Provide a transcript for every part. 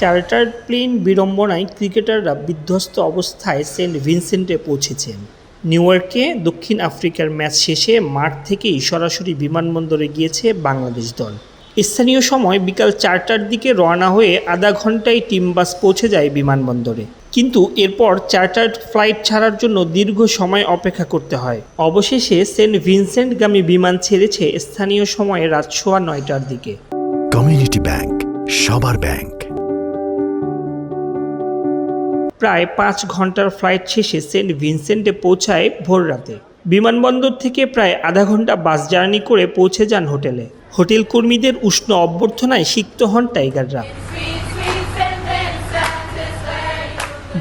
Chartered plane বিড়ম্বনায় ক্রিকেটাররা বিধ্বস্ত অবস্থায় সেন্ট ভিনসেন্টে পৌঁছেছেন। নিউ ইয়র্কে দক্ষিণ আফ্রিকার ম্যাচ শেষে মাঠ থেকেই সরাসরি বিমানবন্দরে গিয়েছে বাংলাদেশ দল। স্থানীয় সময় বিকাল চারটার দিকে রওনা হয়ে আধা ঘন্টায় টিম বাস পৌঁছে যায় বিমানবন্দরে। কিন্তু এরপর চার্টার্ড ফ্লাইট ছাড়ার জন্য দীর্ঘ সময় অপেক্ষা করতে হয়। অবশেষে সেন্ট ভিনসেন্টগামী বিমান ছেড়েছে স্থানীয় সময়ে রাত সোয়া নয়টার দিকে। কমিউনিটি ব্যাংক, সবার ব্যাংক। প্রায় পাঁচ ঘণ্টার ফ্লাইট শেষে সেন্ট ভিনসেন্টে পৌঁছায় ভোর রাতে। বিমানবন্দর থেকে প্রায় আধা ঘণ্টা বাস জার্নি করে পৌঁছে যান হোটেলে। হোটেল কর্মীদের উষ্ণ অভ্যর্থনায় সিক্ত হন টাইগাররা।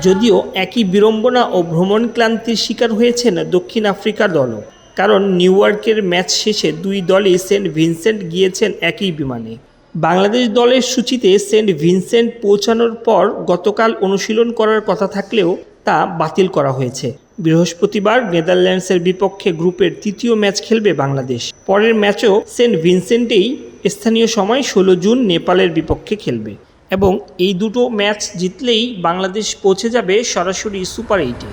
যদিও একই বিড়ম্বনা ও ভ্রমণ ক্লান্তির শিকার হয়েছেন দক্ষিণ আফ্রিকার দলও, কারণ নিউ ইয়র্কের ম্যাচ শেষে দুই দলই সেন্ট ভিনসেন্ট গিয়েছেন একই বিমানে। বাংলাদেশ দলের সূচিতে সেন্ট ভিনসেন্ট পৌঁছানোর পর গতকাল অনুশীলন করার কথা থাকলেও তা বাতিল করা হয়েছে। বৃহস্পতিবার নেদারল্যান্ডসের বিপক্ষে গ্রুপের তৃতীয় ম্যাচ খেলবে বাংলাদেশ। পরের ম্যাচও সেন্ট ভিনসেন্টেই স্থানীয় সময় ষোলো জুন নেপালের বিপক্ষে খেলবে এবং এই দুটো ম্যাচ জিতলেই বাংলাদেশ পৌঁছে যাবে সরাসরি সুপার এইটে।